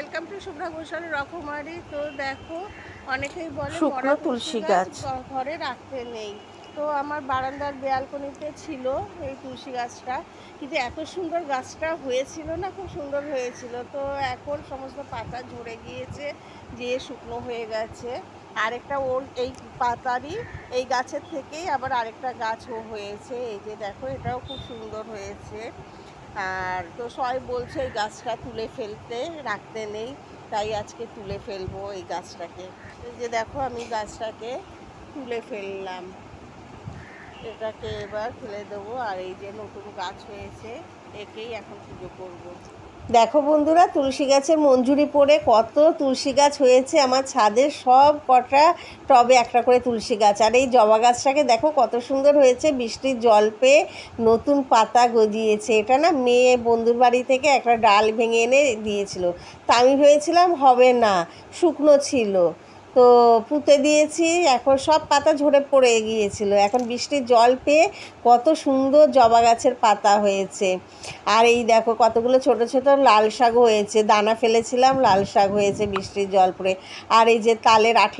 Welcome to Shubhra Ghoshal রকমারি। তো দেখো অনেকেই বলে শুকনো তুলসী গাছ। ঘরে রাখতে নেই। তো আমার বারান্দার বেয়ালকনিতে ছিল এই তুলসী গাছটা। কিন্তু এত সুন্দর গাছটা হয়েছিল না খুব সুন্দর হয়েছিল। তো এখন সমস্ত পাতা ঝরে গিয়েছে দিয়ে শুকনো হয়ে গেছে। আরেকটা ওর এই পাতারই এই গাছের থেকেই আবার আরেকটা গাছও হয়েছে। এই যে দেখো এটাও খুব সুন্দর হয়েছে। আর তো সবাই বলছে এই গাছটা তুলে ফেলতে, রাখতে নেই, তাই আজকে তুলে ফেলব এই গাছটাকে এই যে দেখো আমি গাছটাকে তুলে ফেললাম এটাকে এবার ফেলে দেবো, আর এই যে নতুন গাছ হয়েছে, একেই এখন পুজো করব। দেখো বন্ধুরা, তুলসী গাছের মঞ্জুরি পড়ে কত তুলসী গাছ হয়েছে, আমার ছাদের সব কটা টবে একটা করে তুলসী গাছ। আর এই জবা গাছটাকে দেখো কত সুন্দর হয়েছে, বৃষ্টির জল পেয়ে নতুন পাতা গজিয়েছে। এটা না মেয়ে বন্ধুর বাড়ি থেকে একটা ডাল ভেঙে এনে দিয়েছিল। তা আমি ভেবেছিলাম হবে না, শুকনো ছিল। তো পুঁতে দিয়েছি, এখন সব পাতা ঝরে পড়ে গিয়েছিল। এখন বৃষ্টির জল পেয়ে কত সুন্দর জবা গাছের পাতা হয়েছে। আর এই দেখো কতগুলো ছোট ছোট লাল শাক হয়েছে, দানা ফেলেছিলাম, লাল শাক হয়েছে, বৃষ্টির জল পড়ে। আর এই যে তালের আঠি